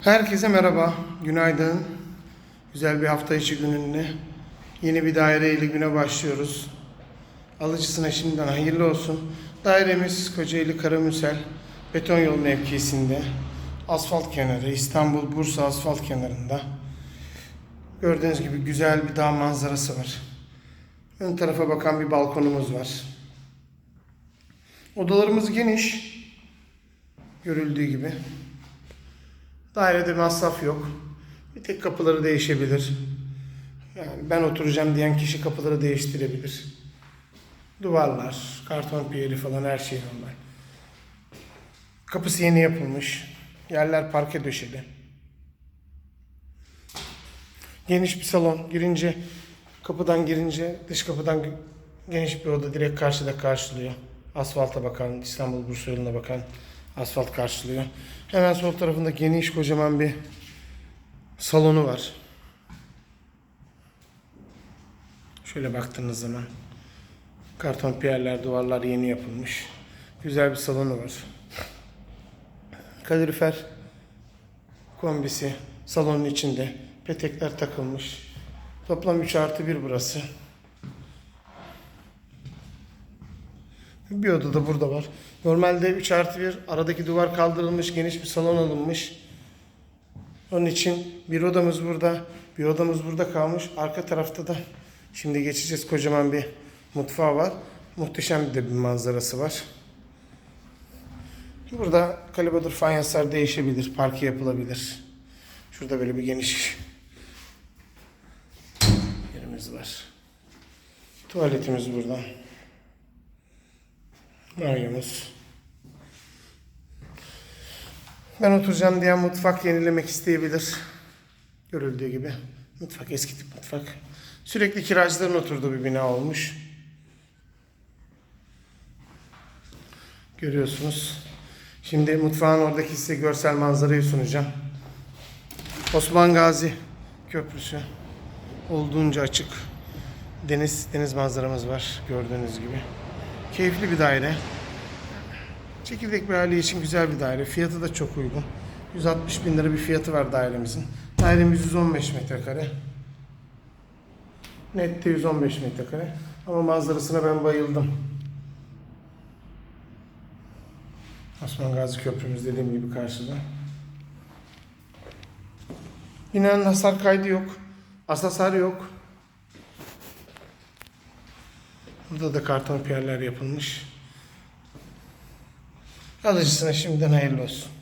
Herkese merhaba, günaydın. Güzel bir hafta içi gününde yeni bir daire ile güne başlıyoruz. Alıcısına şimdiden hayırlı olsun. Dairemiz Kocaeli Karamürsel beton yol mevkisinde. Asfalt kenarı, İstanbul Bursa asfalt kenarında. Gördüğünüz gibi güzel bir dağ manzarası var. Ön tarafa bakan bir balkonumuz var. Odalarımız geniş. Görüldüğü gibi. Dairede masraf yok. Bir tek kapıları değişebilir. Yani ben oturacağım diyen kişi kapıları değiştirebilir. Duvarlar, karton piyeli falan her şey normal. Kapısı yeni yapılmış. Yerler parke döşeli. Geniş bir salon. Girince kapıdan girince dış kapıdan geniş bir oda direkt karşıda karşılıyor. Asfalta bakan, İstanbul Bursa yoluna bakan asfalt karşılıyor. Hemen sol tarafında geniş kocaman bir salonu var. Şöyle baktığınız zaman karton piyerler, duvarlar yeni yapılmış. Güzel bir salonu var. Kalorifer kombisi salonun içinde. Petekler takılmış. Toplam 3 artı 1 burası. Bir oda da burada var. Normalde 3 artı 1 aradaki duvar kaldırılmış geniş bir salon alınmış. Onun için bir odamız burada, bir odamız burada kalmış. Arka tarafta da şimdi geçeceğiz kocaman bir mutfağı var. Muhteşem de bir manzarası var. Burada kalibradır fayanslar değişebilir, parke yapılabilir. Şurada böyle bir geniş yerimiz var. Tuvaletimiz burada. Banyomuz. Ben oturacağım diyen mutfak yenilemek isteyebilir. Görüldüğü gibi. Mutfak eski tip mutfak. Sürekli kiracıların oturduğu bir bina olmuş. Görüyorsunuz. Şimdi mutfağın oradaki size görsel manzarayı sunacağım. Osman Gazi Köprüsü. Olduğunca açık. Deniz deniz manzaramız var gördüğünüz gibi. Keyifli bir daire. Çekirdek bir aile için güzel bir daire. Fiyatı da çok uygun. 160 bin lira bir fiyatı var dairemizin. Dairemiz 115 metrekare. Nette 115 metrekare. Ama manzarasına ben bayıldım. Osman Gazi Köprümüz dediğim gibi karşıda. Binanın hasar kaydı yok. Asasar yok. Burada da karton piyerler yapılmış. Alıcısına şimdiden hayırlı olsun.